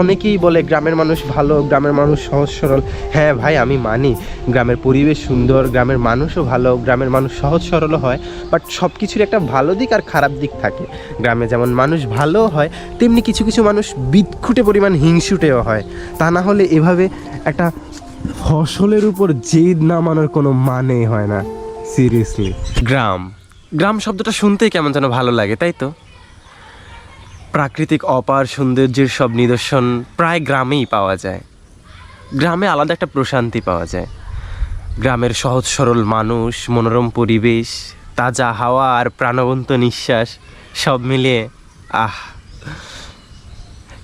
অনেকেই বলে গ্রামের মানুষ ভালো, গ্রামের মানুষ সহজ, সরল। হ্যাঁ ভাই, আমি মানি। গ্রামের পরিবেশ সুন্দর, গ্রামের মানুষও ভালো, গ্রামের মানুষ সহজ, সরলও হয় বাট সব কিছুর একটা ভালো দিক আর খারাপ দিক থাকে। গ্রামে যেমন মানুষ ভালো হয়, তেমনি কিছু কিছু মানুষ বিদখুটে পরিমাণ হিংসুটেও হয়। তা না হলে এভাবে একটা ফসলের উপর জেদ নামানোর কোনো মানেই হয় না। সিরিয়াসলি গ্রাম। গ্রাম শব্দটা শুনতেই কেমন যেন ভালো লাগে, তাই তো? প্রাকৃতিক অপার সৌন্দর্যের সব নিদর্শন প্রায় গ্রামেই পাওয়া যায়। গ্রামে আলাদা একটা প্রশান্তি পাওয়া যায়। গ্রামের সহজ সরল মানুষ, মনোরম পরিবেশ, তাজা হাওয়া আর প্রাণবন্ত নিঃশ্বাস, সব মিলিয়ে আহ।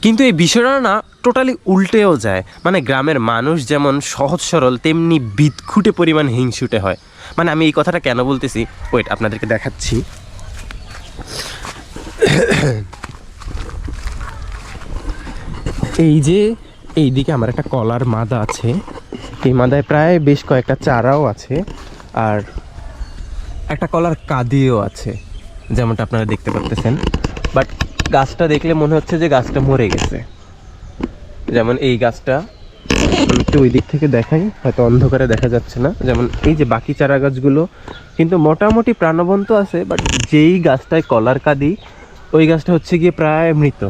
কিন্তু এই বিষয়টা না টোটালি উল্টেও যায়। মানে গ্রামের মানুষ যেমন সহজ সরল, তেমনি বিদখুটে পরিমাণ হিংসুটে হয়। মানে আমি এই কথাটা কেন বলতেছি? ওয়েট আপনাদেরকে দেখাচ্ছি। এই যে এই দিকে আমার একটা কলার মাদা আছে। এই মাদায় প্রায় বেশ কয়েকটা চারাও আছে, আর একটা কলার কাদিও আছে, যেমনটা আপনারা দেখতে পাচ্তেছেন বাট গাছটা দেখলে মনে হচ্ছে যে গাছটা মরে গেছে। যেমন এই গাছটা একটু ওই দিক থেকে দেখাই, হয়তো অন্ধকারে দেখা যাচ্ছে না। যেমন এই যে বাকি চারা গাছগুলো, কিন্তু মোটামুটি প্রাণবন্ত আছে, বাট যেই গাছটায় কলার কাদি, ওই গাছটা হচ্ছে গিয়ে প্রায় মৃত।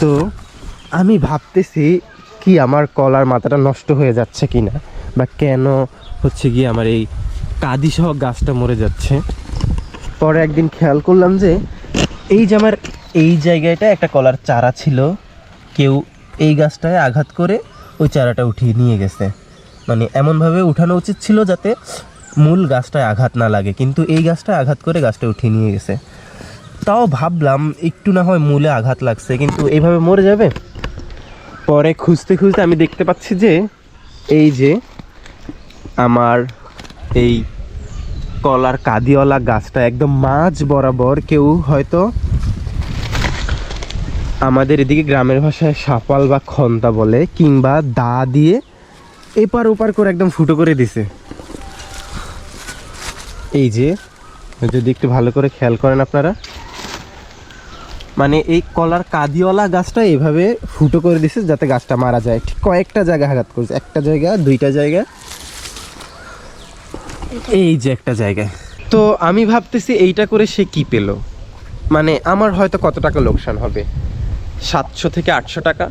তো আমি ভাবতেছি কি আমার কলার মাথাটা নষ্ট হয়ে যাচ্ছে কি না বা কেন হচ্ছে গিয়ে আমার এই কাদি সহ গাছটা মরে যাচ্ছে। পরে একদিন খেয়াল করলাম যে এই যে আমার এই জায়গাটা একটা কলার চারা ছিল, কেউ এই গাছটায় আঘাত করে ওই চারাটা উঠিয়ে নিয়ে গেছে। মানে এমনভাবে উঠানো উচিত ছিল যাতে মূল গাছটায় আঘাত না লাগে, কিন্তু এই গাছটায় আঘাত করে গাছটা উঠিয়ে নিয়ে গেছে। তাও ভাবলাম একটু না হয় মূলে আঘাত লাগছে, কিন্তু এইভাবে মরে যাবে? পরে খুঁজতে খুঁজতে আমি দেখতে পাচ্ছি যে এই যে আমার এই কলার কাদিওয়ালা গাছটা একদম মাঝ বরাবর কেউ হয়তো আমাদের এদিকে গ্রামের ভাষায় সাপাল বা খন্তা বলে কিংবা দা দিয়ে এপার ওপার করে একদম ফুটো করে দিছে। এই যে, যদি একটু ভালো করে খেয়াল করেন আপনারা। মানে এই কলার কাদিওয়ালা গাছটা এভাবে ফুটো করে দিছে যাতে গাছটা মারা যায়। ঠিক কয়েকটা জায়গা আঘাত করেছে। একটা জায়গা, দুইটা জায়গা। এই যে একটা জায়গায় তো আমি ভাবতেছি এইটা করে সে কি পেল? মানে আমার হয়তো কত টাকা লোকসান হবে? সাতশো থেকে আটশো টাকা।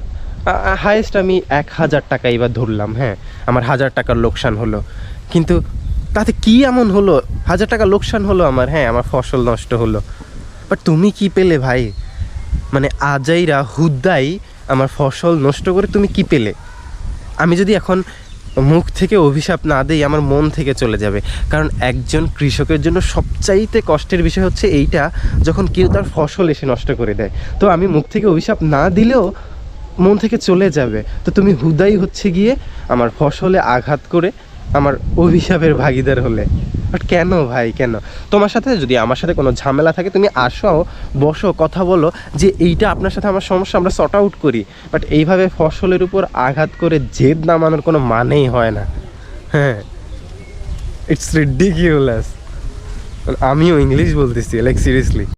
হায়েস্ট আমি এক হাজার টাকা এবার ধরলাম হ্যাঁ। আমার হাজার টাকার লোকসান হলো। কিন্তু তাতে কি এমন হলো? হাজার টাকা লোকসান হলো আমার হ্যাঁ আমার ফসল নষ্ট হলো। বাট তুমি কি পেলে ভাই? মানে আজাইরা, হুদ্দাই আমার ফসল নষ্ট করে তুমি কি পেলে? আমি যদি এখন মুখ থেকে অভিশাপ না দেই, আমার মন থেকে চলে যাবে। কারণ একজন কৃষকের জন্য সবচাইতে কষ্টের বিষয় হচ্ছে এইটা, যখন কেউ তার ফসল এসে নষ্ট করে দেয়। তো আমি মুখ থেকে অভিশাপ না দিলেও মন থেকে চলে যাবে। তো তুমি হুদাই হচ্ছে গিয়ে আমার ফসলে আঘাত করে আমার অভিশাপের ভাগিদার হলে। বাট কেন ভাই, কেন? তোমার সাথে যদি আমার সাথে কোনো ঝামেলা থাকে, তুমি আসো, বসো, কথা বলো যে এইটা আপনার সাথে আমার সমস্যা, আমরা সর্ট আউট করি। বাট এইভাবে ফসলের উপর আঘাত করে জেদ নামানোর কোনো মানেই হয় না। হ্যাঁ ইটস রিডিকিউলাস আমিও ইংলিশ বলতেছি লাইক সিরিয়াসলি